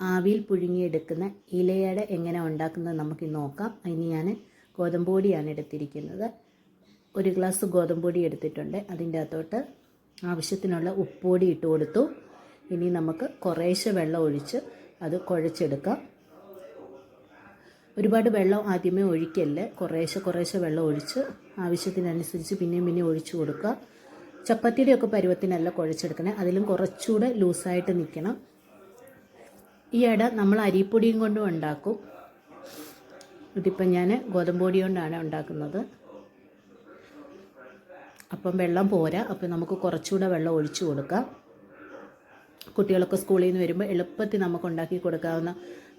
ആവിയിൽ പുഴുങ്ങിയെടുക്കുന്ന ഇലയട എങ്ങനെ ഉണ്ടാക്കുന്നത് നമുക്ക് നോക്കാം. അതിന് ഞാൻ ഗോതമ്പ് പൊടിയാണ് എടുത്തിരിക്കുന്നത്. ഒരു ഗ്ലാസ് ഗോതമ്പ് പൊടി എടുത്തിട്ടുണ്ട്. അതിന്റെ അകത്തോട്ട് ആവശ്യത്തിനുള്ള ഉപ്പൊടി ഇട്ട് കൊടുത്തു. ഇനി നമുക്ക് കുറേശ്ശെ വെള്ളം ഒഴിച്ച് അത് കുഴച്ചെടുക്കാം. ഒരുപാട് വെള്ളം ആദ്യമേ ഒഴിക്കല്ലേ. കുറേശ്ശെ കുറേശ്ശെ വെള്ളം ഒഴിച്ച് ആവശ്യത്തിനനുസരിച്ച് പിന്നെയും പിന്നെയും ഒഴിച്ചു കൊടുക്കുക. ചപ്പാത്തിയുടെ ഒക്കെ പരുവത്തിനല്ല കുഴച്ചെടുക്കണേ. അതിലും കുറച്ചുകൂടെ ലൂസായിട്ട് നിൽക്കണം. ഈ അട നമ്മൾ അരിപ്പൊടിയും കൊണ്ടും ഉണ്ടാക്കും. ഇതിപ്പം ഞാൻ ഗോതമ്പ് പൊടി കൊണ്ടാണ് ഉണ്ടാക്കുന്നത്. അപ്പം വെള്ളം പോരാ. അപ്പം നമുക്ക് കുറച്ചുകൂടെ വെള്ളം ഒഴിച്ചു കൊടുക്കാം. കുട്ടികളൊക്കെ സ്കൂളിൽ നിന്ന് വരുമ്പോൾ എളുപ്പത്തിൽ നമുക്ക് ഉണ്ടാക്കി കൊടുക്കാവുന്ന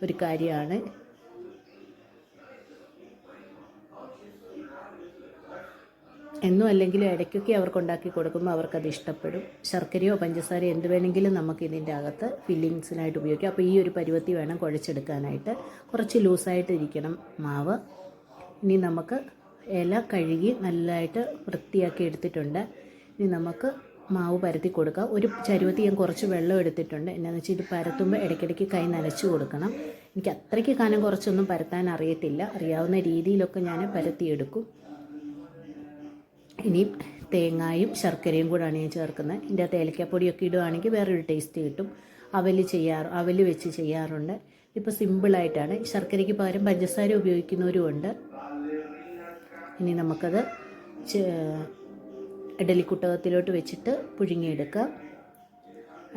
ഒരു കാര്യമാണ്. എന്നും അല്ലെങ്കിലും ഇടയ്ക്കൊക്കെ അവർക്ക് ഉണ്ടാക്കി കൊടുക്കുമ്പോൾ അവർക്കത് ഇഷ്ടപ്പെടും. ശർക്കരയോ പഞ്ചസാരയോ എന്ത് വേണമെങ്കിലും നമുക്ക് ഇതിന്റെ അകത്ത് ഫില്ലിങ്സിനായിട്ട് ഉപയോഗിക്കാം. അപ്പോൾ ഈ ഒരു പരുവത്തി വേണം കുഴച്ചെടുക്കാനായിട്ട്. കുറച്ച് ലൂസായിട്ട് ഇരിക്കണം മാവ്. ഇനി നമുക്ക് ഇല കഴുകി നല്ലതായിട്ട് വൃത്തിയാക്കി എടുത്തിട്ടുണ്ട്. ഇനി നമുക്ക് മാവ് പരത്തി കൊടുക്കാം. ഒരു ചരുവത്തി ഞാൻ കുറച്ച് വെള്ളം എടുത്തിട്ടുണ്ട്. എന്നാന്ന് വെച്ചാൽ ഇത് പരത്തുമ്പോൾ ഇടയ്ക്കിടയ്ക്ക് കൈ നനച്ചു കൊടുക്കണം. എനിക്ക് അത്രയ്ക്ക് കനം കുറച്ചൊന്നും പരത്താൻ അറിയത്തില്ല. അറിയാവുന്ന രീതിയിലൊക്കെ ഞാൻ പരത്തിയെടുക്കും. ഇനി തേങ്ങായും ശർക്കരയും കൂടാണ് ഞാൻ ചേർക്കുന്നത്. ഇതിന്റെ അകത്ത് ഇടുകയാണെങ്കിൽ വേറൊരു ടേസ്റ്റ് കിട്ടും. അവൽ ചെയ്യാറ് അവൽ വെച്ച് ചെയ്യാറുണ്ട്. ഇപ്പോൾ സിമ്പിളായിട്ടാണ് ശർക്കരയ്ക്ക് പകരം പഞ്ചസാര ഉപയോഗിക്കുന്നവരും ഉണ്ട് ഇനി നമുക്കത് ഇഡലിക്കുട്ടകത്തിലോട്ട് വെച്ചിട്ട് പുഴുങ്ങിയെടുക്കാം.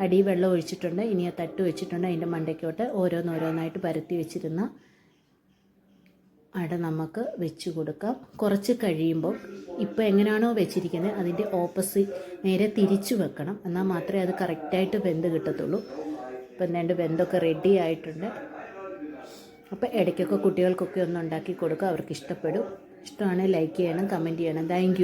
അടി വെള്ളം ഒഴിച്ചിട്ടുണ്ട്. ഇനി ആ തട്ട് വെച്ചിട്ടുണ്ട്. അതിന്റെ മണ്ടയ്ക്കോട്ട് ഓരോന്നോരോന്നായിട്ട് പരത്തി വെച്ചിരുന്ന അട നമുക്ക് വെച്ച് കൊടുക്കാം. കുറച്ച് കഴിയുമ്പോൾ ഇപ്പോൾ എങ്ങനെയാണോ വെച്ചിരിക്കുന്നത് അതിന്റെ ഓപ്പോസിറ്റ് നേരെ തിരിച്ചു വെക്കണം. എന്നാൽ മാത്രമേ അത് കറക്റ്റായിട്ട് വെന്ത് കിട്ടത്തുള്ളൂ. ഇപ്പം രണ്ട് വെന്തൊക്കെ റെഡി ആയിട്ടുണ്ട്. അപ്പോൾ ഇടയ്ക്കൊക്കെ കുട്ടികൾക്കൊക്കെ ഒന്ന് ഉണ്ടാക്കി കൊടുക്കുക. അവർക്ക് ഇഷ്ടപ്പെടും. ഇഷ്ടമാണെങ്കിൽ ലൈക്ക് ചെയ്യണം കമന്റ് ചെയ്യണം. താങ്ക്